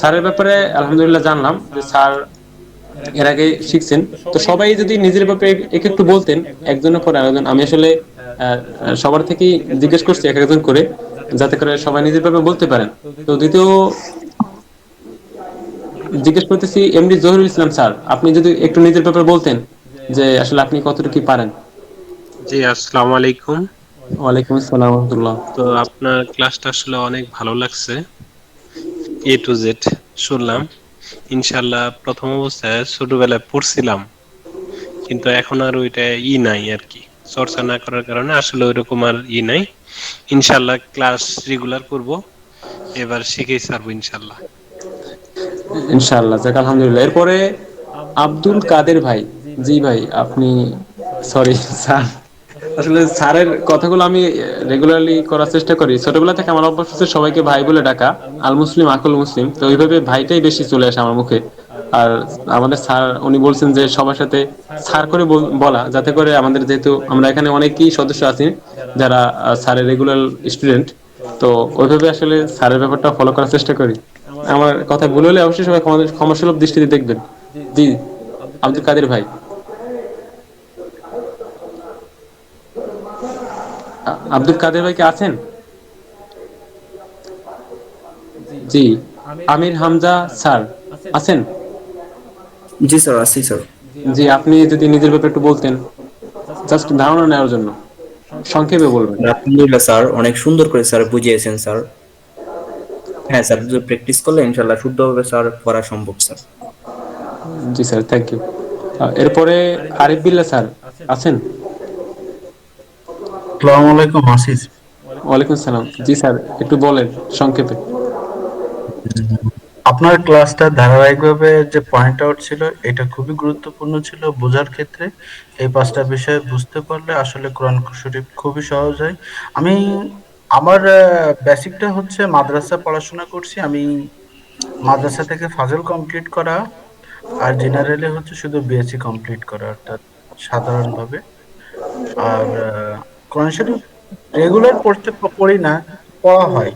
স্যারের ব্যাপারে আলহামদুলিল্লাহ জানলাম যে স্যার এর আগে শিখছেন। তো সবাই যদি নিজের ব্যাপারে এক একটু বলতেন একজনের পর আরেকজন। আমি আসলে সবার থেকেই জিজ্ঞেস করছি এক একজন করে যাতে করে সবাই নিজের ব্যাপারে বলতে পারেন। তো দ্বিতীয় জিজ্ঞেস করতেছি এমডি জহিরুল ইসলাম স্যার আপনি যদি একটু নিজের ব্যাপারে বলতেন যে আসলে আপনি কতটুকু কি পারেন? জি আসসালামু আলাইকুম। ওয়ালাইকুম আসসালাম রহমতুল্লাহ। তো আপনার ক্লাসটা আসলে অনেক ভালো লাগছে। এ টু জেড শুনলাম। ইনশাল্লাহ প্রথম অবস্থায় ছোটবেলায় পড়ছিলাম, কিন্তু এখন আর ওইটা ই নাই আর কি। চর্চা না করার কারণে আসলে ওইরকম আর ই নাই। ইনশাল্লাহ ক্লাস রেগুলার করব, এবার শিখেই ছাড়বো ইনশাল্লাহ। ইনশাআল্লাহ যাক, আলহামদুলিল্লাহ। এরপরে আব্দুল কাদের ভাই। জি ভাই, আপনি সরি স্যার। আসলে স্যারের কথাগুলো আমি রেগুলারলি করার চেষ্টা করি। ছোটবেলা থেকে আমার অভ্যাস হচ্ছে সবাইকে ভাই বলে ডাকা, আল মুসলিম, আকুল মুসলিম। তো ওইভাবে ভাইটাই বেশি চলে আসে আমার মুখে। আর আমাদের স্যার, উনি বলছেন যে সবার সাথে স্যার করে বলা যাতে করে আমাদের যেহেতু আমরা এখানে অনেকেই সদস্য আছি, যারা স্যারের রেগুলার স্টুডেন্ট তো ওইভাবে আসলে স্যারের ব্যাপারটা ফলো করার চেষ্টা করি। আমার কথা ভুল হলে অবশ্যই সবাই ক্ষমা- ক্ষমাসুলভ দৃষ্টিতে দেখবেন। জি, আব্দুল কাদের ভাই। আব্দুল কাদের ভাই কি আছেন? জি আমির হামজা স্যার আছেন? জি স্যার আসি স্যার। জি আপনি যদি নিজের ব্যাপারে একটু বলতেন জাস্ট ধারণা নেওয়ার জন্য সংক্ষেপে বলবেন। আলহামদুলিল্লাহ স্যার অনেক সুন্দর করে স্যার বুঝিয়েছেন স্যার। হ্যাঁ স্যার যদি প্র্যাকটিস করলে ইনশাল্লাহ শুদ্ধভাবে স্যার পড়া সম্ভব sir. G sir thank you এরপরে আরিফ বিল্লাহ স্যার আছেন? আসসালামু আলাইকুম আসিস ওয়ালাইকুম সালাম জি স্যার একটু বলেন সংক্ষেপে। আপনার ক্লাসটা ধারাবাহিকভাবে যে পয়েন্ট আউট ছিল এটা খুবই গুরুত্বপূর্ণ ছিল বোঝার ক্ষেত্রে। এই পাঁচটা বিষয় বুঝতে পারলে আসলে কোরআন শরীফ খুবই সহজ হয়। আমি আমার বেসিকটা হচ্ছে মাদ্রাসা পড়াশোনা করছি। আমি মাদ্রাসা থেকে ফাজল কমপ্লিট করা আর জেনারেলি হচ্ছে শুধু বিএসসি কমপ্লিট করা অর্থাৎ সাধারণভাবে। আর কোরআন শরীফ রেগুলার পড়তে পড়ি না, পড়া হয়।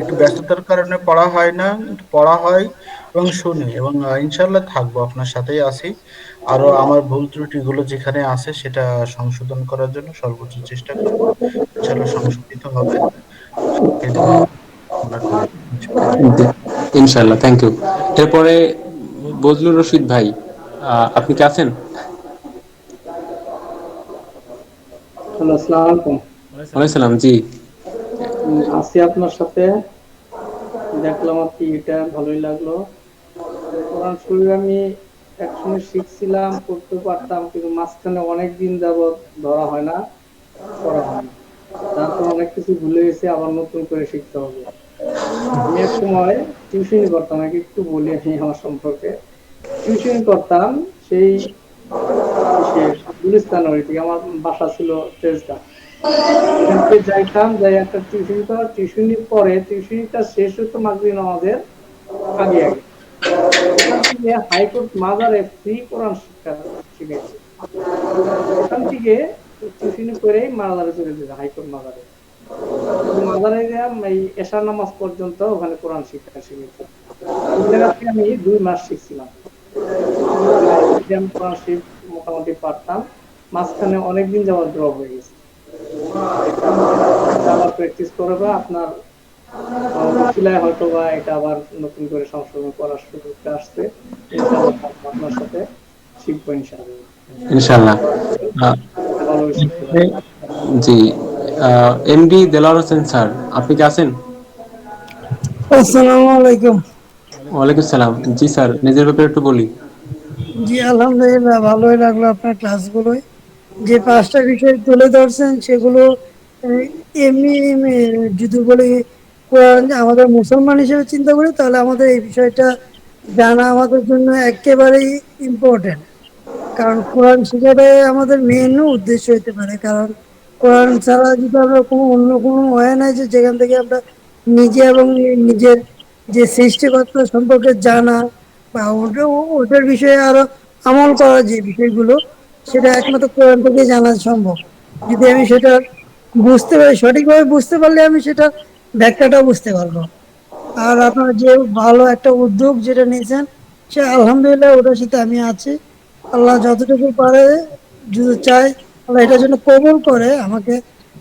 একটু ব্যস্ততার কারণে পড়া হয় না পড়া হয় এবং শুনি এবং ইনশাল্লাহ থাকব, আপনার সাথেই আছি। আরও আমার ভুল ত্রুটিগুলো যেখানে আছে সেটা সংশোধন করার জন্য সর্বোচ্চ চেষ্টা করব। ইনশাল্লাহ সংশোধিত হবে। ইনশাআল্লাহ থ্যাংক ইউ এরপরে বজলুর রশিদ ভাই আপনি কি আছেন? হ্যালো আসসালামু আলাইকুম। ওয়ালাইকুম সালাম জি। আছি আপনার সাথে। দেখলাম আর কি এটা ভালোই লাগল। কোরআন শরীফ আমি একসময় শিখছিলাম পড়তে পারতাম কিন্তু মাঝখানে অনেক দিন যাবত ধরা হয় না করা হয় না। তারপর অনেক কিছু ভুলে গেছে আবার নতুন করে শিখতে হবে। আমি এক সময় টিউশনি করতাম আগে একটু বলি আমি আমার সম্পর্কে। টিউশনি করতাম সেই গুলিস্তান থেকে আমার বাসা ছিল তেজগাঁ। এখানকে যাইতাম যাই একটা টিউশনি করার টিউশনির পরে টিউশনিটা শেষ হতো মাগরিব নামাজের আগে আগে। ওখান হাইকোর্ট মাজারে ফ্রি কোরআন শিক্ষা শিখেছি। ওখান থেকে টিউশনি করে মাজারে চলে যেত হাইকোর্ট মাজারে। মাজারে এই এশার নামাজ পর্যন্ত ওখানে কোরআন শিক্ষা শিখেছি। ওই আমি দুই মাস শিখছিলাম। কোরআন শরীফ মোটামুটি পারতাম। মাঝখানে অনেকদিন যাওয়ার ড্রপ হয়ে গেছে। আবার প্র্যাকটিস করবে আপনার সিলাই হয়তো বা এটা আবার নতুন করে সংশোধন করার সুযোগটা আসছে। আপনার সাথে শিখব ইনশাআল্লাহ। ইনশাআল্লাহ। জি এমডি দেলাওয়ার হোসেন স্যার আপনি কি আছেন? আসসালামু আলাইকুম। ওয়ালাইকুম সালাম। জি স্যার নিজের ব্যাপারে একটু বলি। জি, আলহামদুলিল্লাহ, ভালোই লাগল আপনার ক্লাসগুলোয় যে পাঁচটা বিষয় তুলে ধরছেন, সেগুলো এমনি যদি বলি আমাদের মুসলমান হিসেবে চিন্তা করি, তাহলে আমাদের এই বিষয়টা জানা আমাদের জন্য একেবারেই ইম্পর্টেন্ট কারণ কোরআন শেখাটাই আমাদের মেন উদ্দেশ্য হতে পারে। কারণ কোরআন ছাড়া যদি আমরা কোনো অন্য কোনো হয় নাই যে যেখান থেকে আমরা নিজে এবং নিজের যে সৃষ্টিকর্তা সম্পর্কে জানা বা ওটার বিষয়ে আরও আমল করার যে বিষয়গুলো, সেটা একমাত্র কোরআন থেকে জানা সম্ভব। যদি আমি সেটা বুঝতে পারি, সঠিকভাবে বুঝতে পারলে আমি সেটা ব্যাখ্যাটাও বুঝতে পারব। আর আপনার যে ভালো একটা উদ্যোগ যেটা নিয়েছেন, সে আলহামদুলিল্লাহ ওটার সাথে আমি আছি। আল্লাহ যতটুকু পারে, যদি চাই আল্লাহ এটার জন্য কবুল করে, আমাকে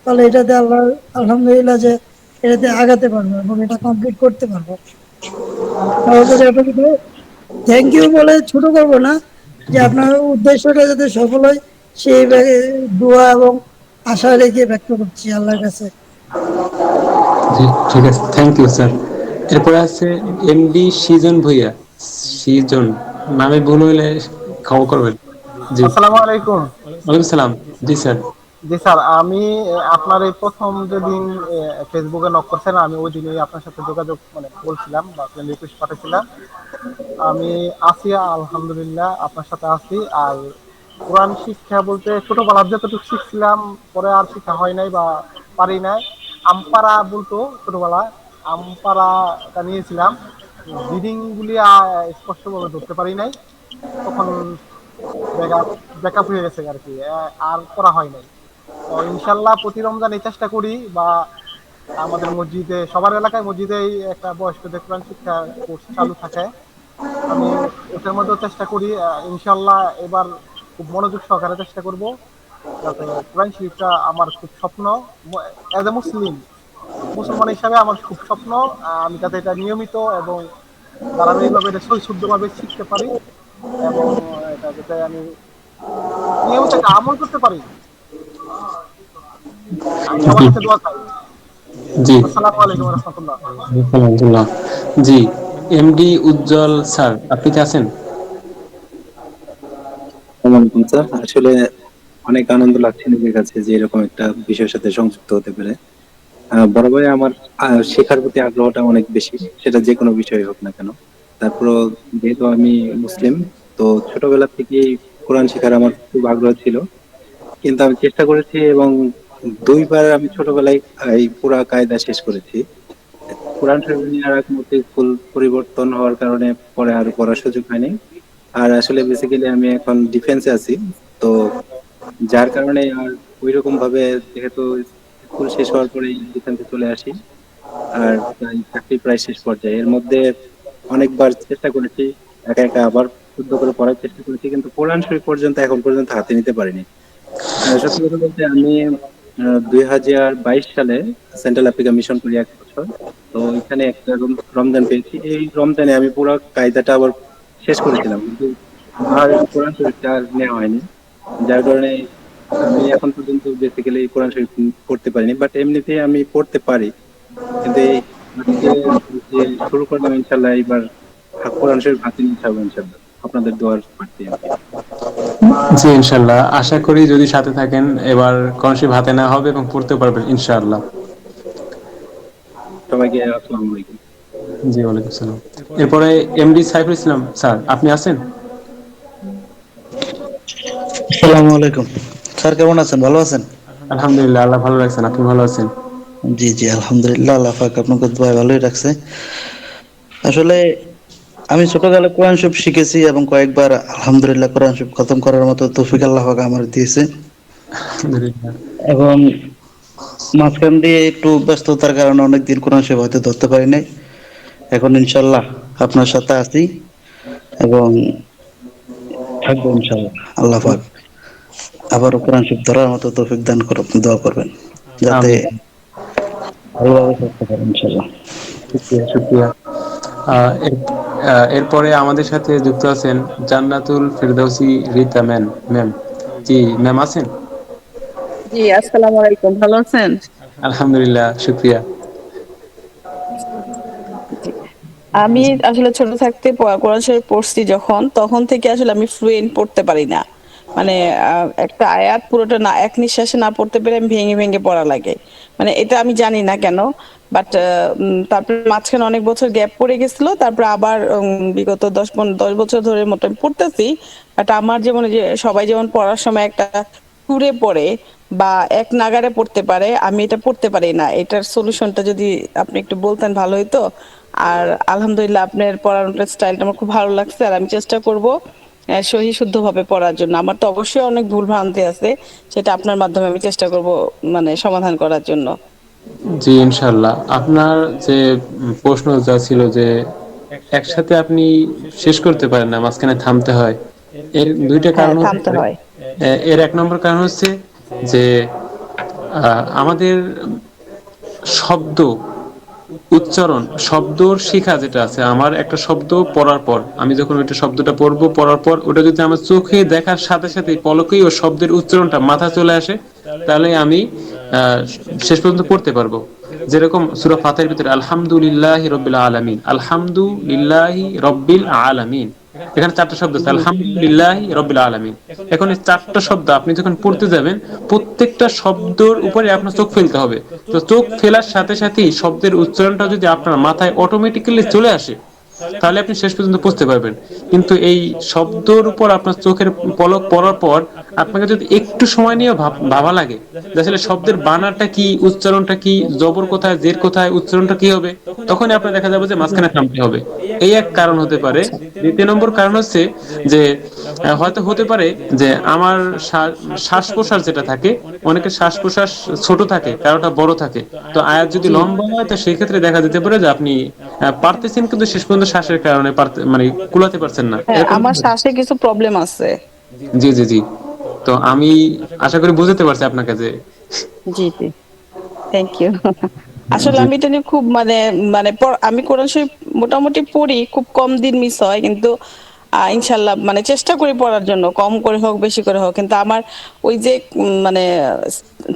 তাহলে এটাতে আল্লাহ আলহামদুলিল্লাহ যে এটাতে আগাতে পারব এবং এটা কমপ্লিট করতে পারব। থ্যাংক ইউ বলে ছোট করব না যে আপনার উদ্দেশ্যটা যাতে সফল হয় সেই দোয়া এবং আশা রেখে ব্যক্ত করছি আল্লাহর কাছে। জি ঠিক আছে। থ্যাংক ইউ স্যার এরপরে আছে এমডি সিজন ভুইয়া। সিজন নামে ভুল হইলে ক্ষমা করবেন। জি। আসসালামু আলাইকুম। ওয়ালাইকুম সালাম। জি স্যার জি স্যার, আমি আপনার এই প্রথম যেদিন ফেসবুকে নক করছেন আমি ওই দিনই আপনার সাথে যোগাযোগ মানে বলছিলাম, বা ফ্রেন্ড রিকোয়েস্ট পাঠিয়েছিলাম আমি আছি, আলহামদুলিল্লাহ, আপনার সাথে আছি। আর কোরআন শিক্ষা বলতে ছোটবেলার যতটুকু শিখছিলাম, পরে আর শিক্ষা হয় নাই বা পারি নাই। আমপারা বলতো ছোটবেলা আমপারাটা নিয়েছিলাম। রিডিং গুলি স্পষ্টভাবে ধরতে পারি নাই। তখন ব্যাকআপ ব্যাকআপ হয়ে গেছে আর কি আর করা হয় নাই। ইনশাল্লাহ প্রতি রমজানে চেষ্টা করি বা আমাদের মসজিদে, সবার এলাকায় মসজিদেই একটা বয়স্কদের কোরআন শিক্ষা কোর্স চালু থাকে। আমি ওটার মধ্যেও চেষ্টা করি ইনশাল্লাহ এবার খুব মনোযোগ সহকারে চেষ্টা করব যাতে কোরআন শরীফটা আমার খুব স্বপ্ন অ্যাজ এ মুসলিম, মুসলমান হিসাবে আমার খুব স্বপ্ন আমি যাতে এটা নিয়মিত এবং ধারাবাহিকভাবে এটা শুদ্ধভাবে শিখতে পারি এবং এটা যাতে আমি নিয়মিত আমল করতে পারি আমি সবার কাছে দোয়া চাই জি। আসসালামু আলাইকুম রহমতুল্লাহ। আলহামদুলিল্লাহ জি এমডি উজ্জ্বল স্যার আপনি কি আছেন? স্যার। আসলে অনেক আনন্দ লাগছে নিজের কাছে যে এরকম একটা বিষয়ের সাথে সংযুক্ত হতে পেরে। বড় ভাই আমার আহ, শেখার প্রতি আগ্রহটা অনেক বেশি। সেটা যে কোনো বিষয় হোক না কেন। তারপরও যেহেতু আমি মুসলিম তো ছোটবেলা থেকেই কোরআন শেখার আমার খুব আগ্রহ ছিল। কিন্তু আমি চেষ্টা করেছি এবং দুইবার আমি ছোটবেলায় এই পুরা কায়দা শেষ করেছি। কোরআন শরীফ নিয়ে আর ফুল পরিবর্তন হওয়ার কারণে পরে আর পড়ার সুযোগ হয়নি। আর আসলে বেসিক্যালি আমি এখন ডিফেন্সে আছি। তো যার কারণে আর ওই রকম ভাবে যেহেতু স্কুল শেষ হওয়ার পরে ডিফেন্সে চলে আসি। আর চাকরি প্রায় শেষ পর্যায়ে। এর মধ্যে অনেকবার চেষ্টা করেছি, একা একা আবার শুদ্ধ করে পড়ার চেষ্টা করেছি, কিন্তু কোরআন শরীফ পর্যন্ত এখন পর্যন্ত হাতে নিতে পারিনি। সত্যি কথা বলতে আমি দুই হাজার বাইশ সালে সেন্ট্রাল আফ্রিকা মিশন করি এক বছর। তো এখানে একটা রমজান পেয়েছি। এই রমজানে আমি পুরো কায়দাটা আবার শেষ করেছিলাম। আর কোরআন শরীফটা আর নেওয়া হয়নি। যার কারণে আমি এখন পর্যন্ত বেসিক্যালি কোরআন শরীফ পড়তে পারিনি। বাট এমনিতে আমি পড়তে পারি। কিন্তু শুরু করলাম, ইনশাল্লাহ এবার কোরআন শরীফ হাতে নিয়ে যাব ইনশাল্লাহ। আপনাদের দোয়ার আর জি ইনশাল্লাহ আশা করি যদি সাথে থাকেন এবার কনসিভ হাতে না হবে এবং পড়তে পারবেন ইনশাআল্লাহ। সবাইকে আসসালামু আলাইকুম। জি ওয়ালাইকুম সালাম এরপরে এমডি সাইফুল ইসলাম স্যার আপনি আছেন? আসসালামু আলাইকুম। স্যার কেমন আছেন? ভালো আছেন? আলহামদুলিল্লাহ আল্লাহ ভালো রাখছেন। আপনি ভালো আছেন? জি জি আলহামদুলিল্লাহ আল্লাহ পাক আপনাকে দোয়া ভালোই রাখছে। আসলে আমি ছোটকালে কোরআন শরীফ শিখেছি এবং কয়েকবার আলহামদুলিল্লাহ কোরআন শরীফ খতম করার মতো তৌফিক আল্লাহ আমার দিয়েছে। এবং মাঝখান দিয়ে একটু ব্যস্ততার কারণে অনেকদিন কোরআন শরীফ হয়তো ধরতে পারি নাই। এখন ইনশাল্লাহ আপনার সাথে আছি এবং থাকব ইনশাল্লাহ আল্লাহ পাক আবারও কোরআন শরীফ ধরার মতো তৌফিক দান করো দোয়া করবেন যাতে ভালোভাবে থাকতে পারেন ইনশাল্লাহ শুক্রিয়া শুক্রিয়া। এরপরে আমাদের সাথে যুক্ত আছেন জান্নাতুল ফেরদৌসি রিতা ম্যাম ম্যাম। জি ম্যাম আছেন? জি আসসালামু আলাইকুম। ভালো আছেন? আলহামদুলিল্লাহ শুক্রিয়া। আমি আসলে ছোট থাকতে কোরআন শরীফ পড়ছি যখন তখন থেকে আসলে আমি ফ্লুয়েন্ট পড়তে পারি না। মানে একটা আয়াত পুরোটা না এক নিঃশ্বাসে না পড়তে পেরে আমি ভেঙে ভেঙে পড়া লাগে। মানে এটা আমি জানি না কেন বাট তারপরে মাঝখানে অনেক বছর গ্যাপ পড়ে গেছিল। তারপর আবার বিগত দশ দশ বছর ধরে মোটামুটি পড়তেছি। বাট আমার যেমন যে সবাই যেমন পড়ার সময় একটা সুরে পড়ে বা এক নাগারে পড়তে পারে, আমি এটা পড়তে পারি না। এটার সলিউশনটা যদি আপনি একটু বলতেন ভালো হতো আর আলহামদুলিল্লাহ আপনার পড়ানোর স্টাইলটা আমার খুব ভালো লাগছে। আর আমি চেষ্টা করব সহি শুদ্ধ ভাবে পড়ার জন্য। আমার তো অবশ্যই অনেক ভুল ভ্রান্তি আছে। সেটা আপনার মাধ্যমে আমি চেষ্টা করব মানে সমাধান করার জন্য। জি ইনশাল্লাহ আপনার যে প্রশ্ন যা ছিল যে একসাথে আপনি শেষ করতে পারেন না মাঝখানে থামতে হয়। এর দুইটা হ্যাঁ কারণ এর এক নম্বর কারণ হচ্ছে যে আমাদের শব্দ উচ্চারণ শব্দ শিখা যেটা আছে আমার একটা শব্দ পড়ার পর আমি যখন ওইটা শব্দটা পড়ব পড়ার পর ওটা যদি আমার চোখে দেখার সাথে সাথে পলকেই ও শব্দের উচ্চারণটা মাথা চলে আসে তাহলে আমি শেষ পর্যন্ত পড়তে পারব। যেরকম সুরা ফাতের ভিতরে আলহামদুলিল্লাহ রব্বিল আলামিন আলহামদুলিল্লাহ রব্বিল আলামিন এখানে চারটা শব্দ আছে আলহামদুলিল্লাহ রব্বিল আলামিন এখন এই চারটা শব্দ আপনি যখন পড়তে যাবেন প্রত্যেকটা শব্দের উপরে আপনার চোখ ফেলতে হবে। তো চোখ ফেলার সাথে সাথেই শব্দের উচ্চারণটা যদি আপনার মাথায় অটোমেটিক্যালি চলে আসে তাহলে আপনি শেষ পর্যন্ত বুঝতে পারবেন। কিন্তু এই শব্দের উপর আপনার চোখের পলক পড়ার পর আপনাকে যদি একটু সময় নিয়ে ভাবা লাগে আসলে শব্দের বানানটা কি, উচ্চারণটা কি, জবর কোথায়, জের কোথায়, উচ্চারণটা কি হবে, তখনই আপনার দেখা যাবে যে মাঝখানে থামতে হবে। এই এক কারণ হতে পারে। দ্বিতীয় নম্বর কারণ হচ্ছে যে হয়তো হতে পারে যে আমার শ্বাস- শ্বাস প্রশ্বাস যেটা থাকে, অনেকের শ্বাস প্রশ্বাস ছোট থাকে, কারোটা বড় থাকে। তো আয়াত যদি লম্বা হয়, তো সেই ক্ষেত্রে দেখা যেতে পারে যে আপনি পারতেছেন কিন্তু শেষ পর্যন্ত শ্বাসের কারণে মানে কুলাতে পারছেন না। হ্যাঁ আমার শ্বাসে কিছু প্রবলেম আছে। জি জি জি। তো আমি আশা করি বুঝতে পারছি আপনাকে যে জি জি। থ্যাংক ইউ আসলে আমি এটা নিয়ে খুব মানে মানে আমি কোরআন শরীফ মোটামুটি পড়ি খুব কম দিন মিস হয় কিন্তু ইনশাল্লাহ মানে চেষ্টা করি পড়ার জন্য কম করে হোক বেশি করে হোক। কিন্তু আমার ওই যে মানে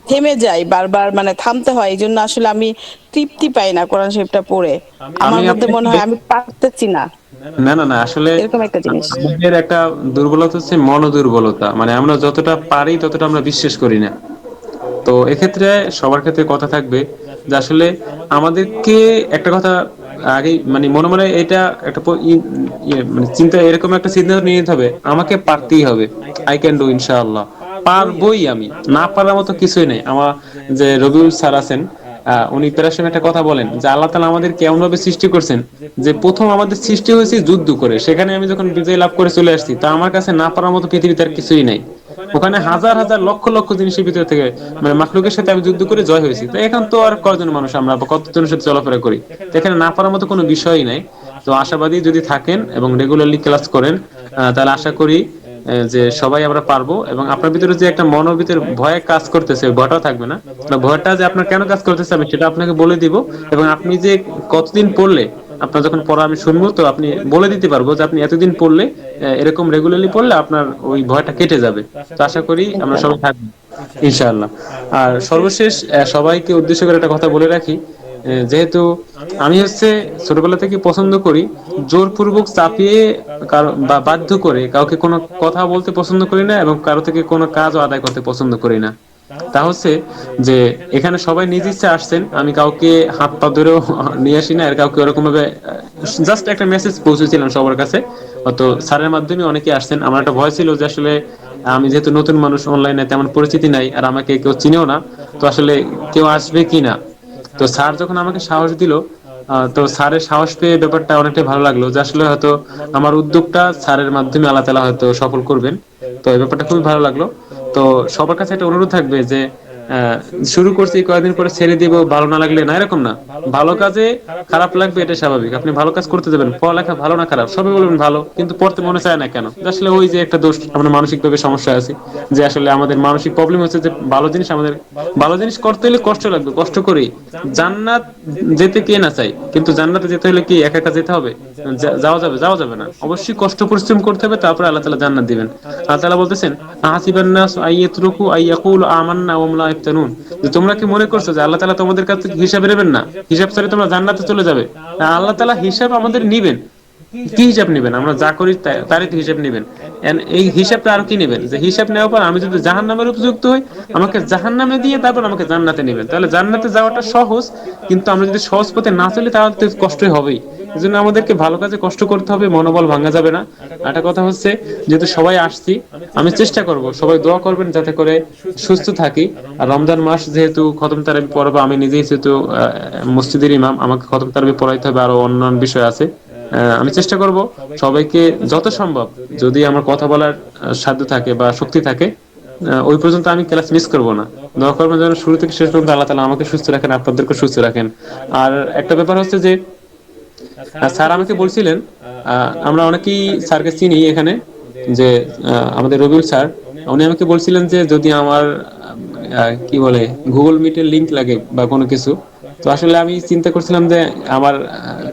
থেমে যাই বারবার মানে থামতে হয় এই জন্য আসলে আমি তৃপ্তি পাই না কোরআন শরীফটা পড়ে। আমার মধ্যে মনে হয় আমি পারতেছি না। না না না আসলে একটা জিনিস। আমাদের একটা দুর্বলতা হচ্ছে মন দুর্বলতা মানে আমরা যতটা পারি ততটা আমরা বিশ্বাস করি না। তো এক্ষেত্রে সবার ক্ষেত্রে কথা থাকবে যে আসলে আমাদেরকে একটা কথা আগে মানে মনে মনে এটা একটা ইয়ে মানে চিন্তা এরকম একটা সিদ্ধান্ত নিয়ে নিতে হবে, আমাকে পারতেই হবে। আই ক্যান ডু ইনশাআল্লাহ। পারবই আমি। না পারার মতো কিছুই নেই। আমার যে রবিউল স্যার আছেন উনি একটা কথা বলেন, যে আল্লাহ তালা আমাদের কেমন ভাবে সৃষ্টি করছেন, যে প্রথম আমাদের সৃষ্টি হয়েছে যুদ্ধ করে, সেখানে আমি যখন বিজয় লাভ করে চলে আসছি, তা আমার কাছে না পারার মতো পৃথিবীতে আর কিছুই নাই। ওখানে হাজার হাজার লক্ষ লক্ষ জিনিসের ভিতরে থেকে মানে মাখলুকের সাথে আমি যুদ্ধ করে জয় হয়েছি। তো এখন তো আর মানুষ আমরা কতজনের সাথে চলাফেরা করি? এখানে না পারার মতো কোনো বিষয়ই নাই। তো আশাবাদী যদি থাকেন এবং রেগুলারলি ক্লাস করেন তাহলে আশা করি যে সবাই আমরা পারব এবং আপনার ভিতরে যে একটা মনের ভিতরে ভয় কাজ করতেছে, ওই ভয়টাও থাকবে না। ভয়টা যে আপনার কেন কাজ করতেছে আমি সেটা আপনাকে বলে দিব এবং আপনি যে কতদিন পড়লে, আপনার যখন পড়া আমি শুনব, তো আপনি বলে দিতে পারব যে আপনি এতদিন পড়লে এরকম রেগুলারলি পড়লে আপনার ওই ভয়টা কেটে যাবে। তো আশা করি আমরা সবাই থাকব, ইনশাআল্লাহ। আর সর্বশেষ সবাইকে উদ্দেশ্য করে একটা কথা বলে রাখি যেহেতু আমি হচ্ছে ছোটবেলা থেকে পছন্দ করি, জোরপূর্বক চাপিয়ে কারও, বা বাধ্য করে কাউকে কোনো কথা বলতে পছন্দ করি না এবং কারও থেকে কোনো কাজও আদায় করতে পছন্দ করি না। তা হচ্ছে যে, এখানে সবাই নিজ ইচ্ছে আসছেন, আমি কাউকে হাত পা ধরেও নিয়ে আসি না, আর কাউকে ওরকম ভাবে জাস্ট একটা মেসেজ পৌঁছেছিলাম সবার কাছে। তো স্যারের মাধ্যমে অনেকে আসছেন, আমার একটা ভয় ছিল যে আসলে আমি যেহেতু নতুন মানুষ অনলাইনে তেমন পরিচিতি নাই, আর আমাকে কেউ চিনেও না, তো আসলে কেউ আসবে কি না? তো স্যার যখন আমাকে সাহস দিল তো স্যারের সাহস পেয়ে ব্যাপারটা অনেকটাই ভালো লাগল। যে আসলে হয়তো আমার উদ্যোগটা স্যারের মাধ্যমে আল্লাহ তালা হয়তো সফল করবেন। তো এই ব্যাপারটা খুবই ভালো লাগল। তো সবার কাছে একটা অনুরোধ থাকবে যে শুরু করছি, কয়েকদিন পরে ছেড়ে দিব, ভালো না লাগলে না, এরকম না। ভালো কাজে খারাপ লাগবে এটা স্বাভাবিক। আপনি ভালো কাজ করতে দেবেন, পড়ালেখা ভালো না খারাপ, সবাই বলবেন ভালো, কিন্তু পড়তে মনে চায় না কেন? আসলে ওই যে একটা দোষ, আমরা মানসিক ভাবে সমস্যা আছে, যে আসলে আমাদের মানসিক প্রবলেম হচ্ছে যে ভালো জিনিস আমাদের, ভালো জিনিস করতে হলে কষ্ট লাগবে, কষ্ট করি জান্নাত যেতে কে না চাই কিন্তু জান্নাতে যেতে হলে কি একা একা যেতে হবে? যাওয়া যাবে যাওয়া যাবে না। অবশ্যই কষ্ট পরিশ্রম করতে হবে, তারপরে আল্লাহ তালা জান্নাত দিবেন। আল্লাহ তালা বলতেছেন, আহাসিবান নাস আইয়াতরুকু আইয়াকুল আমান্না ওয়া হুম যে তোমরা কি মনে করছ যে আল্লাহ তালা তোমাদের কাছে হিসাব নেবেন না? হিসাব ছাড়া তোমরা জান্নাতে চলে যাবে। আল্লাহ তালা হিসাব আমাদের নিবেন। কি হিসাব নেবেন? আমরা যা করি তারই হিসাব নেবেন। এই হিসাবটা কি নেবেন? যে হিসাব নেওয়ার পর আমি যদি জাহান নামের উপযুক্ত হই, আমাকে জাহান নামে দিয়ে তারপর আমাকে জান্নাতে নেবেন। তাহলে জান্নাতে যাওয়াটা সহজ, কিন্তু আমরা যদি সহজ পথে না চলি, তাহলে কষ্টই হবেই। এই জন্য আমাদেরকে ভালো কাজে কষ্ট করতে হবে, মনোবল ভাঙা যাবে না। একটা কথা হচ্ছে, যেহেতু সবাই আসছি, আমি চেষ্টা করব, সবাই দোয়া করবেন যাতে করে সুস্থ থাকি। আর রমজান মাস যেহেতু খতম তারাবি পড়াবো আমি নিজেই যেহেতু মসজিদের ইমাম, আমাকে খতম তারাবি পড়াইতে হবে, আরও অন্যান্য বিষয় আছে। আমি চেষ্টা করব সবাইকে যত সম্ভব যদি আমার কথা বলার সাধ্য থাকে বা শক্তি থাকে ওই পর্যন্ত আমি ক্লাস মিস করব না। দোয়া করবেন যেন শুরু থেকে শেষ পর্যন্ত আল্লাহ আমাকে সুস্থ রাখেন আপনাদেরকে সুস্থ রাখেন। আর একটা ব্যাপার হচ্ছে যে স্যার আমাকে বলছিলেন আমরা অনেকেই স্যারকে চিনি এখানে, যে আমাদের রবিউল স্যার, উনি আমাকে বলছিলেন যে যদি আমার কি বলে, গুগল মিটের লিংক লাগে বা কোনো কিছু তো আসলে আমি চিন্তা করছিলাম যে আমার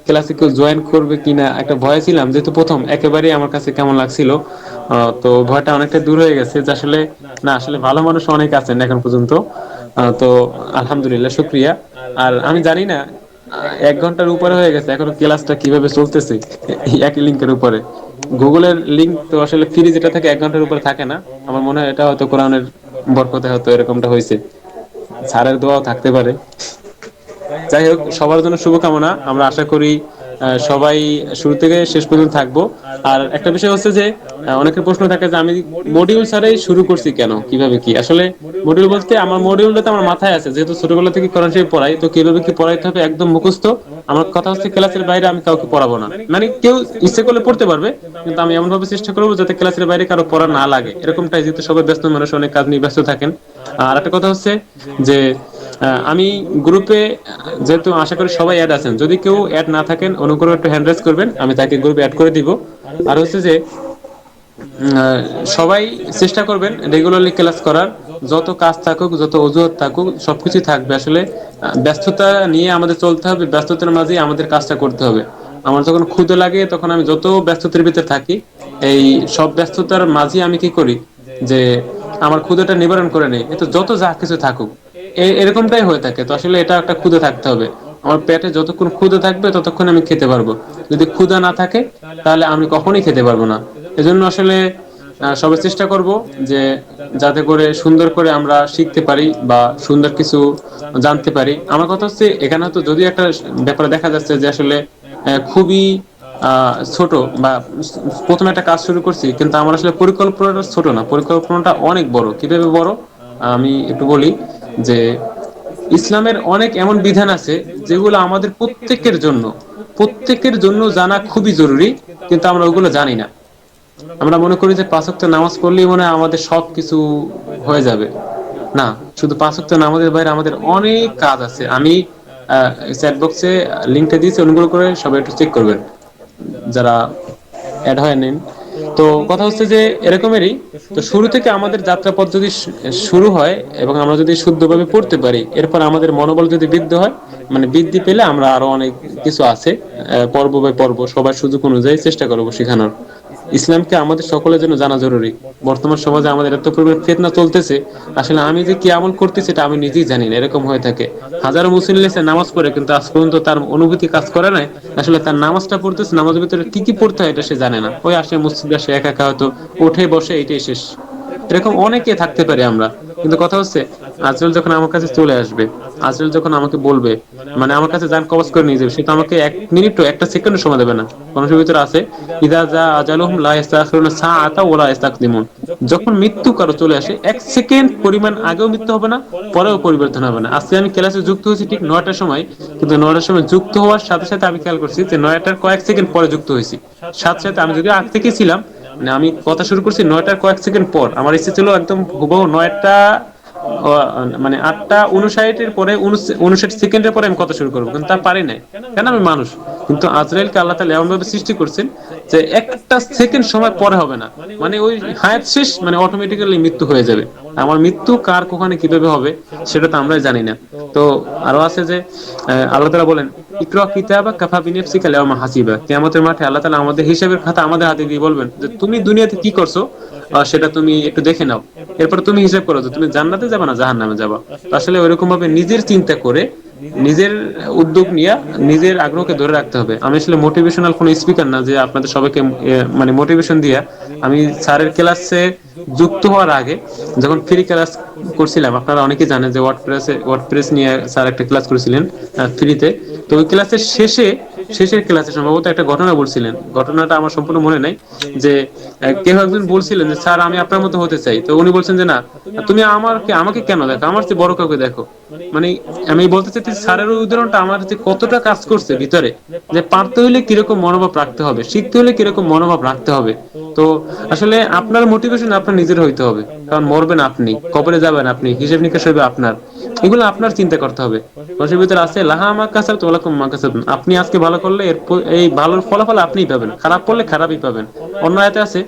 ক্লাসে কেউ জয়েন করবে কিনা একটা ভয় ছিলাম, যেহেতু প্রথম, একেবারেই আমার কাছে কেমন লাগছিল। তো ভয়টা অনেকটা দূর হয়ে গেছে যে আসলে, না, আসলে ভালো মানুষ অনেক আছেন এখন পর্যন্ত। তো আলহামদুলিল্লাহ, শুক্রিয়া। আর আমি জানি না এক ঘণ্টার উপরে হয়ে গেছে, এখন ক্লাসটা কীভাবে চলতেছে, একই লিঙ্কের উপরে। গুগলের লিঙ্ক তো আসলে ফ্রি যেটা থাকে, এক ঘণ্টার উপরে থাকে না। আমার মনে হয় এটা হয়তো কোরআনের বরকতে হয়তো এরকমটা হয়েছে। স্যারের দোয়াও থাকতে পারে। যাই হোক, সবার জন্য শুভকামনা। আমরা আশা করি সবাই শুরু থেকে শেষ পর্যন্ত থাকব। আর একটা বিষয় হচ্ছে যে অনেকের প্রশ্ন থাকে যে, আমি মডিউল ছাড়াই শুরু করছি কেন? কীভাবে কি? আসলে মডিউল বলতে আমার মডিউলটা তো আমার মাথায় আছে। যেহেতু ছোটবেলা থেকে কোরআন শরীফ পড়াই, তো কীভাবে কি পড়াইতে হবে একদম মুখস্থ। আমার কথা হচ্ছে ক্লাসের বাইরে আমি কাউকে পড়াবো না। মানে কেউ ইচ্ছে করলে পড়তে পারবে, কিন্তু আমি এমন ভাবে চেষ্টা করব যাতে ক্লাসের বাইরে কারও পড়া না লাগে। এরকমটাই যেহেতু সবাই ব্যস্ত মানুষ, অনেক কাজ নিয়ে ব্যস্ত থাকেন। আর একটা কথা হচ্ছে যে আমি গ্রুপে যেহেতু আশা করি সবাই অ্যাড আছেন, যদি কেউ অ্যাড না থাকেন, অনুগ্রহ একটু হ্যান্ড রেজ করবেন, আমি তাকে গ্রুপে অ্যাড করে দিব। আর হচ্ছে যে সবাই চেষ্টা করবেন রেগুলারলি ক্লাস করার, যত কাজ থাকুক, যত অজুহাত থাকুক সবকিছু থাকবে। আসলে ব্যস্ততা নিয়ে আমাদের চলতে হবে, ব্যস্ততার মাঝেই আমাদের কাজটা করতে হবে। আমার যখন ক্ষুদে লাগে, তখন আমি যত ব্যস্ততার ভিতরে থাকি, এই সব ব্যস্ততার মাঝে আমি কি করি? যে, আমার ক্ষুদাটা নিবারণ করে নেই। কিন্তু যত যা কিছু থাকুক। এরকমটাই হয়ে থাকে। তো আসলে এটা একটা ক্ষুদে থাকতে হবে। আমার পেটে যতক্ষণ ক্ষুদে থাকবে, ততক্ষণ আমি খেতে পারব। যদি ক্ষুদা না থাকে, তাহলে আমি কখনোই খেতে পারব না। এজন্য আসলে সবাই চেষ্টা করব যে, যাতে করে সুন্দর করে আমরা শিখতে পারি বা সুন্দর কিছু জানতে পারি। আমার কথা হচ্ছে, এখানে তো যদি একটা ব্যাপার দেখা যাচ্ছে যে আসলে খুবই ছোট বা প্রথমে একটা কাজ শুরু করছি, কিন্তু আমার আসলে পরিকল্পনাটা ছোট না। পরিকল্পনাটা অনেক বড়। কীভাবে বড়? আমি একটু বলি। যে ইসলামের অনেক এমন বিধান আছে যেগুলো আমাদের প্রত্যেকের জন্য প্রত্যেকের জন্য জানা খুবই জরুরি, কিন্তু আমরা ওগুলো জানি না। আমরা মনে করি যে পাঁচ ওয়াক্ত নামাজ পড়লেই মনে আমাদের সব কিছু হয়ে যাবে। না, শুধু পাঁচ ওয়াক্ত নামাজের বাইরে আমাদের অনেক কাজ আছে। আমি চ্যাট বক্সে লিঙ্কটা দিয়েছি, অনুগ্রহ করে সবাই একটু চেক করবেন। যারা অ্যাড হয়ে নেন তো কথা হচ্ছে যে এরকমেরই। তো শুরু থেকে আমাদের যাত্রাপথ যদি শুরু হয় এবং আমরা যদি শুদ্ধভাবে পড়তে পারি, এরপর আমাদের মনোবল যদি বৃদ্ধি হয় মানে বৃদ্ধি পেলে আমরা আরও অনেক কিছু আছে পর্ব বাই পর্ব, সবার সুযোগ অনুযায়ী চেষ্টা করব শেখানোর। ইসলামকে আমাদের সকলের জন্য জানা জরুরি। বর্তমান সমাজে আমাদের এত পরিমাণ ফেতনা চলতেছে, আসলে আমি যে কি আমল করতেছি সেটা আমি নিজেই জানি না, এরকম হয়ে থাকে। হাজারো মুসলিম এসে নামাজ পড়ে, কিন্তু আজ পর্যন্ত তার অনুভূতি কাজ করে নাই। আসলে তার নামাজটা পড়তেছে, নামাজের ভিতরে কি কি পড়তে হয় এটা সে জানে না। ওই আসে মসজিদ আসে, একা একা হয়তো উঠে বসে, এটাই শেষ। এরকম অনেকে থাকতে পারি আমরা। কিন্তু কথা হচ্ছে আজরাল যখন আমার কাছে চলে আসবে আজরাল যখন আমাকে বলবে মানে আমার কাছে যান কবজ করে নিয়ে যাবে, সে তো আমাকে এক মিনিটও একটা সেকেন্ডও সময় দেবে না। মানুষের ভিতরে আছে, ইদা যা আজালুহুম লা ইস্তাখিরুনা সাআতা ওয়া লা ইস্তাকদিমুন। যখন মৃত্যু কারও চলে আসে, এক সেকেন্ড পরিমাণ আগেও মৃত্যু হবে না, পরেও পরিবর্তন হবে না। আজকে আমি ক্লাসে যুক্ত হয়েছি ঠিক নয়টার সময়, কিন্তু নয়টার সময় যুক্ত হওয়ার সাথে সাথে আমি খেয়াল করছি যে নয়টার কয়েক সেকেন্ড পরে যুক্ত হয়েছি। সাথে সাথে আমি যদি আগ থেকে ছিলাম মানে আমি কথা শুরু করছি নয়টার কয়েক সেকেন্ড পর। আমার ইচ্ছে ছিল একদম হুবহু নয়টা মানে আটটা উনষাটের পরে উনষাট সেকেন্ডের পরে আমি শুরু করব? কিন্তু তা পারি নাই। কেন আমি মানুষ? কিন্তু আজরাইলকে আল্লাহ তালা এমন ভাবে সৃষ্টি করছেন যে একটা সেকেন্ড সময় পরে হবে না। মানে ওই হায়াত শেষ মানে অটোমেটিক্যালি মৃত্যু হয়ে যাবে। আমার মৃত্যু কার কোখানে কীভাবে হবে, সেটা তো আমরাই জানি না। তো আরও আছে যে আল্লাহ তালা বলেন, ইকরা কিতাবা কাফা বিনাফসিকা লিয়াউমা হাসিবা। কিয়ামতের মাঠে আল্লাহ তালা আমাদের হিসাবের খাতা আমাদের হাতে দিয়ে বলবেন যে, তুমি দুনিয়াতে কি করছ? সেটা তুমি একটু দেখে নাও। এরপর তুমি হিসাব করো যে তুমি জান্নাতে যাবে না জাহান্নামে যাবা। তো আসলে ওইরকম ভাবে নিজের চিন্তা করে নিজের উদ্যোগ নিয়ে নিজের আগ্রহকে ধরে রাখতে হবে। আমি আসলে মোটিভেশনাল কোনো স্পিকার না যে আপনাদের সবাইকে মানে মোটিভেশন দিয়া আমি স্যারের ক্লাসে যুক্ত হওয়ার আগে যখন ফ্রি ক্লাস করছিলাম, আপনারা অনেকেই জানেন যে ওয়ার্ড প্রেসে ওয়ার্ড প্রেস নিয়ে স্যার একটা ক্লাস করেছিলেন ফ্রিতে তো। ওই ক্লাসের শেষে শেষের ক্লাসে সম্ভবত একটা ঘটনা বলছিলেন। ঘটনাটা আমার সম্পূর্ণ মনে নাই। যে কেউ একজন বলছিলেন যে, স্যার, আমি আপনার মতো হতে চাই। তো উনি বলছেন যে, না, তুমি আমাকে আমাকে কেন দেখো? আমার চেয়ে বড় কাউকে দেখো। মানে আমি বলতে চাইছি স্যারের উদাহরণটা আমার যে কতটা কাজ করছে ভিতরে, যে পারতে হলে কীরকম মনোভাব রাখতে হবে, শিখতে হলে কীরকম মনোভাব রাখতে হবে। তো আসলে আপনার মোটিভেশন আপনার নিজের হইতে হবে। কারণ মরবেন আপনি, কবরে যাবেন আপনি, হিসেব নিকাশ হবে আপনার। এগুলো আপনার চিন্তা করতে হবে। মানুষের ভিতরে আছে, লাহা আমার কাছে তোলাকুম মা কাছে আপনি আজকে ভালো করলে এর এই ভালোর ফলাফল আপনিই পাবেন। খারাপ করলে খারাপই পাবেন। অন্য আয়াতে আছে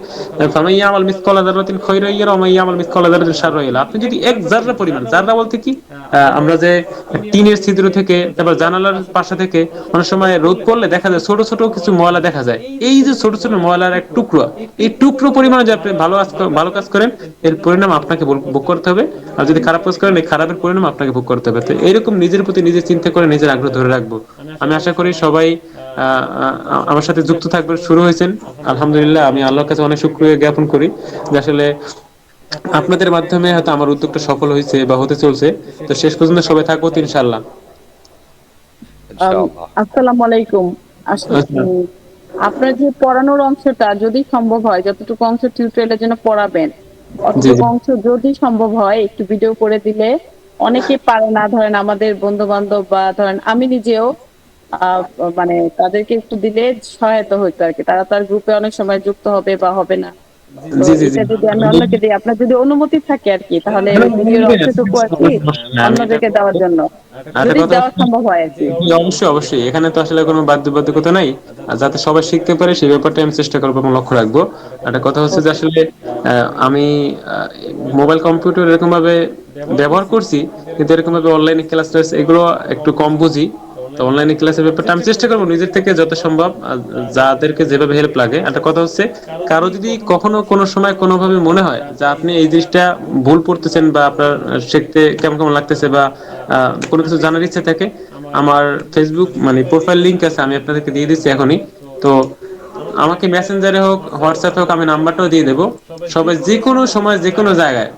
ফামাইয়া আমাল মিসকালা যাররাতিন খায়রা ইয়ারা ওয়া মাইয়া আমাল মিসকালা যাররাতিন শাররা ইয়ারা। আপনি যদি এক জাররা পরিমাণ জাররা বলতে কি? আমরা যে টিনের ছিদ্র থেকে, তারপর জানালার পাশে থেকে অনেক সময় রোদ পড়লে দেখা যায় ছোট ছোট কিছু ময়লা দেখা যায়। এই যে ছোট ছোট ময়লার এক টুকরো, এই টুকরো পরিমাণে যদি আপনি ভালো কাজ ভালো কাজ করেন, এর পরিণাম আপনাকে ভোগ করতে হবে। আর যদি খারাপ কাজ করেন, এই খারাপের পরিণাম আপনাকে ভোগ করতে হবে। তো এরকম নিজের প্রতি নিজে চিন্তা করে নিজের আগ্রহ ধরে রাখব। আমি আশা করি সবাই আমার সাথে যুক্ত থাকবে শুরু হয়েছেন। আলহামদুলিল্লাহ আমি আল্লাহর কাছে অনেক শুক্রিয়া জ্ঞাপন করি যে আসলে আপনাদের মাধ্যমে হয়তো আমার উদ্যোগটা সফল হয়েছে বা হতে চলছে। তো শেষ পর্যন্ত সবাই থাকব ইনশাআল্লাহ। আম, আসসালামু আলাইকুম। আপনার যে পড়ানোর অংশটা যদি সম্ভব হয় যতটুকু অংশ টিউটোরিয়ালের জন্য পড়াবেন অতটুকু অংশ যদি সম্ভব হয় একটু ভিডিও করে দিলে অনেকে পারে না, ধরেন আমাদের বন্ধু বান্ধব বা ধরেন আমি নিজেও মানে তাদেরকে একটু দিলে সহায়তা হইতো আর কি তারা তার গ্রুপে অনেক সময় যুক্ত হবে বা হবে না। এটা যদি আমি অন্যকে দিই আপনার যদি অনুমতি থাকে আর কি তাহলে ভিডিওর অংশটুকু আর কি অন্যদেরকে দেওয়ার জন্য। যদি দেওয়া সম্ভব হয় আর কি। অবশ্যই অবশ্যই। এখানে তো আসলে কোনো বাধ্যবাধকতা নাই। আর যাতে সবাই শিখতে পারে সেই ব্যাপারটা আমি চেষ্টা করব এবং লক্ষ্য রাখব। একটা কথা হচ্ছে যে আসলে আমি মোবাইল কম্পিউটার এরকম ভাবে ব্যবহার করছি কিন্তু এরকম ভাবে অনলাইনে ক্লাস এগুলো একটু কম বুঝি। তো অনলাইনে ক্লাসের ব্যাপারটা আমি চেষ্টা করব নিজের থেকে যত সম্ভব যাদেরকে যেভাবে হেল্প লাগে। একটা কথা হচ্ছে, কারও যদি কখনো কোনো সময় কোনোভাবে মনে হয় যে আপনি এই জিনিসটা ভুল পড়তেছেন বা আপনার শিখতে কেমন কেমন লাগতেছে বা কোনো কিছু জানার ইচ্ছে থাকে, আমার ফেসবুক মানে প্রোফাইল লিঙ্ক আছে, আমি আপনাদেরকে দিয়ে দিচ্ছি এখনই। তো আমাকে মেসেঞ্জারে হোক হোয়াটসঅ্যাপে হোক, আমি নাম্বারটাও দিয়ে দেবো। সবাই যে কোনো সময় যে কোনো জায়গায়,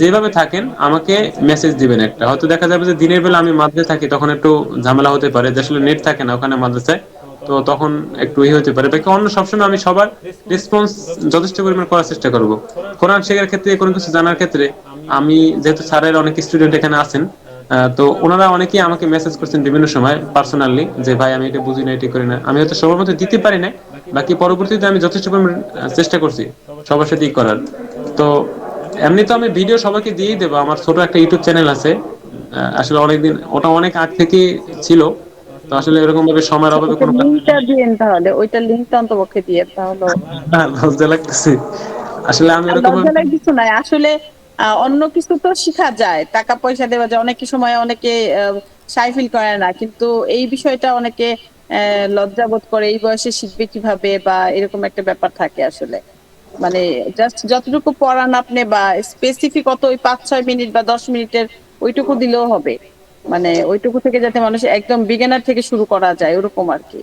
যেভাবে থাকেন, আমাকে মেসেজ দিবেন একটা। হয়তো দেখা যাবে যে দিনের বেলা আমি মাদ্রাসায় থাকি, তখন একটু ঝামেলা হতে পারে, যে আসলে নেট থাকে না ওখানে মাদ্রাসায়। তো তখন একটু ই হতে পারে। বাকি অন্য সবসময় আমি সবার রেসপন্স যথেষ্ট পরিমাণ করার চেষ্টা করব। কোরআন শেখার ক্ষেত্রে, কোনো কিছু জানার ক্ষেত্রে, আমি যেহেতু স্যারের অনেক স্টুডেন্ট এখানে আছেন তো ওনারা অনেকেই আমাকে মেসেজ করছেন বিভিন্ন সময় পার্সোনালি যে, ভাই, আমি এটা বুঝি না এটি করি না আমি হয়তো সবার মধ্যে দিতে পারি না বাকি পরবর্তীতে আমি যথেষ্ট পরিমাণ চেষ্টা করছি সবার সাথেই করার। তো এমনি তো আমি ভিডিও সবাইকে দিয়েই দেবো। আমার ছোট একটা ইউটিউব চ্যানেল আছে। আসলে অনেকদিন ওটা অনেক আগ থেকে ছিল। তো আসলে এরকম ভাবে সময়ের অভাবে কোনো লিঙ্কটা দিয়েন তাহলে। ওইটা লিঙ্কটা অন্তপক্ষে দিয়ে তাহলে লজ্জা লাগতেছে। আসলে আমি এরকম লজ্জার কিছু নাই আসলে অন্য কিছু তো শেখা যায়। টাকা পয়সা দেওয়া যায়। অনেক সময় অনেকে সাই ফিল করে না। কিন্তু এই বিষয়টা অনেকে লজ্জা বোধ করে এই বয়সে শিখবে কীভাবে বা এরকম একটা ব্যাপার থাকে আসলে। মানে জাস্ট যতটুকু পড়ান আপনি বা স্পেসিফিক অত ওই পাঁচ ছয় মিনিট বা দশ মিনিটের ওইটুকু দিলেও হবে। মানে ওইটুকু থেকে যাতে মানুষ একদম বিগিনার থেকে শুরু করা যায় ওরকম আর কি।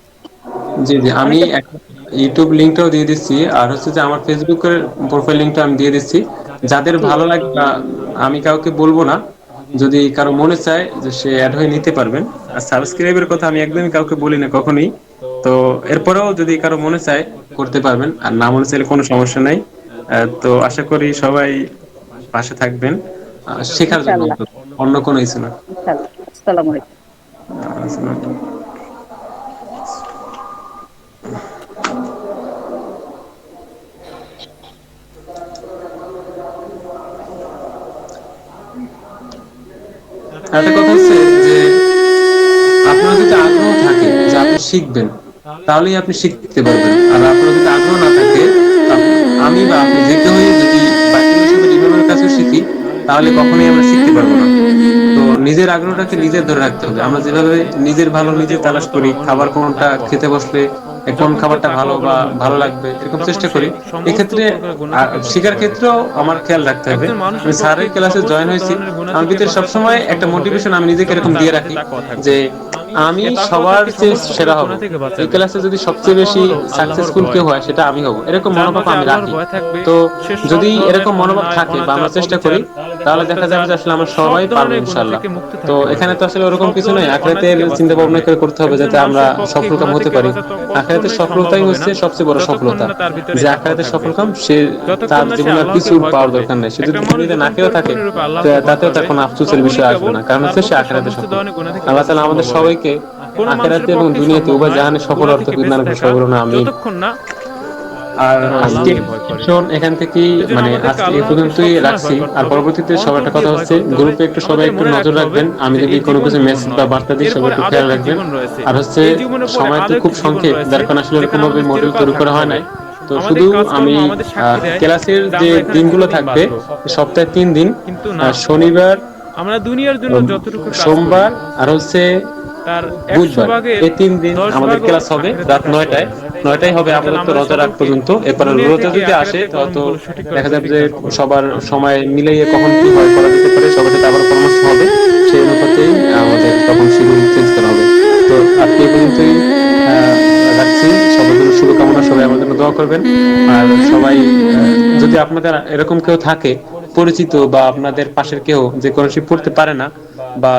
জি জি আমি ইউটিউব লিংকটাও দিয়ে দিচ্ছি। আর হচ্ছে যে আমার ফেসবুকের প্রোফাইল লিংকটা আমি দিয়ে দিচ্ছি। যাদের ভালো লাগে বা আমি কাউকে বলব না যদি কারও মনে চায় যে সে অ্যাড হয়ে নিতে পারবেন আর সাবস্ক্রাইবের কথা আমি একদমই কাউকে বলি না কখনোই তো এরপরেও যদি কারও মনে চায় করতে পারবেন আর না মনে চাইলে কোনো সমস্যা নাই তো আশা করি সবাই পাশে থাকবেন শেখার জন্য অন্য কোনো কিছু না। আসসালামু আলাইকুম। কথা হচ্ছে যে আপনার যদি আগ্রহ থাকে যে আপনি শিখবেন, তাহলেই আপনি শিখতে পারবেন। আর আপনার যদি আগ্রহ না থাকে আমি বা আপনি যে কেউই যদি শিখি, তাহলে কখনোই আমরা শিখতে পারব না। তো নিজের আগ্রহটাকে নিজের ধরে রাখতে হবে। আমরা যেভাবে নিজের ভালো নিজে তালাশ করি, খাবার কোনটা খেতে বসলে কোন খাবারটা ভালো বা ভালো লাগবে এরকম চেষ্টা করি। এক্ষেত্রে শিকার শেখার ক্ষেত্রেও আমার খেয়াল রাখতে হবে। আমি স্যারের ক্লাসে জয়েন হয়েছি। আমার ভিতরে সবসময় একটা মোটিভেশন আমি নিজেকে এরকম দিয়ে রাখি যে আমি সবার চেয়ে সেরা হব। এই ক্লাসে যদি সবচেয়ে বেশি সাকসেসফুল কেউ হয় সেটা আমি হব। এরকম মনোভাব আমি রাখি। তো যদি এরকম মনোভাব থাকে বা আমরা চেষ্টা করি তাহলে দেখা যাবে যে আসলে আমরা সবাই পারব ইনশাল্লাহ তো এখানে তো আসলে ওরকম কিছু নয় আখেরাতের চিন্তা ভাবনা করে করতে হবে যাতে আমরা সফলকাম হতে পারি। আখেরাতের সফলতাই হচ্ছে সবচেয়ে বড় সফলতা। যে আখেরাতের সফলকাম সে তার জীবনে আর কিছু পাওয়ার দরকার নেই। সে যদি দুনিয়াতে না কেউ থাকে তাতেও তার কোনো আফসোসের বিষয় আসবে না। কারণ হচ্ছে সে আখেরাতে সফল আল্লাহ তাআলা আমাদের সবাইকে আখেরাতে এবং দুনিয়াতে উভয় জাহানে সফল অর্থ বিধান করে সর্বনা আমি যতক্ষণ না আর আজকে সেশন এখান সেজন্য মানে আজকে এই পর্যন্তই রাখছি। আর পরবর্তীতে সবার একটা কথা হচ্ছে। গ্রুপে একটু সবাই একটু নজর রাখবেন। আমি যদি কোনো কিছু মেসেজ বা বার্তা দিই সবাই একটু খেয়াল রাখবেন। আর হচ্ছে সময় তো খুব সংক্ষেপ যার কারণে আসলে এরকম যেখানে ভাবে আমাদের মডিউল চিরকাল তৈরি করা হয় নাই। তো শুধু আমি ক্লাসের যে দিনগুলো থাকবে সপ্তাহে তিন দিন শনিবার আমরা দুনিয়ার জন্য যতটুকু সোমবার আর হচ্ছে তার বুধবার এই তিন দিন আমাদের ক্লাস হবে রাত নয়টায়। করে। নয়টায় হবে আপাতত আমরা রোজার পর্যন্ত। এরপর রোজা যদি আসে তত দেখা যাবে যে। সবার সময় মিলিয়ে কখন কি হয় করা যেতে পারে সবার সাথে আবার পরামর্শ হবে। সেই অনুপাতেই আমাদের তখন শিডিউল চেঞ্জ করা হবে। তো আজকে এই পর্যন্তই রাখছি। সবার জন্য শুভকামনা সবাই আমার জন্য দোয়া করবেন। আর সবাই যদি আপনাদের এরকম কেউ থাকে পরিচিত বা আপনাদের পাশের কেউ যে কোরআন পড়তে পারে না বা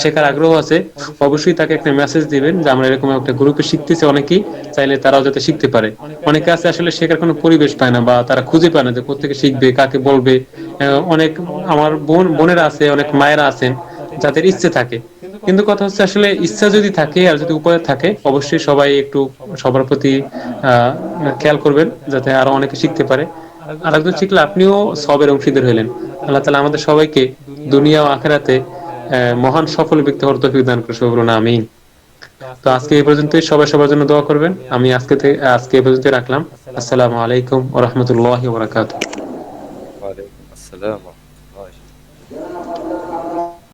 শেখার আগ্রহ আছে, অবশ্যই তাকে একটা মেসেজ দিবেন যে আমরা এরকম একটা গ্রুপে শিখতেছি অনেকেই, চাইলে তারাও যাতে শিখতে পারে। অনেকে আছে আসলে শেখার কোনো পরিবেশ পায় না বা তারা খুঁজে পায় না যে কোথেকে শিখবে, কাকে বলবে। অনেক আমার বোন, বোনেরা আছে, অনেক মায়েরা আছেন যাদের ইচ্ছে থাকে। কিন্তু কথা হচ্ছে আসলে ইচ্ছা যদি থাকে আর যদি উপায় থাকে, অবশ্যই সবাই একটু সবার প্রতি খেয়াল করবেন যাতে আরও অনেকে শিখতে পারে। আর একজন শিখলে আপনিও সবের অংশীদার হলেন আল্লাহ তালা আমাদের সবাইকে দুনিয়া ও আখেরাতে মহান সফল ব্যক্তি হওয়ার তৌফিক দান করে বলুন আমিন। তো আজকে এই পর্যন্তই, সবাই সবার জন্য দোয়া করবেন। আমি আজকে থেকে আজকে এই পর্যন্ত রাখলাম। আসসালামু আলাইকুম ওয়া রাহমাতুল্লাহি ওয়া আসসালাম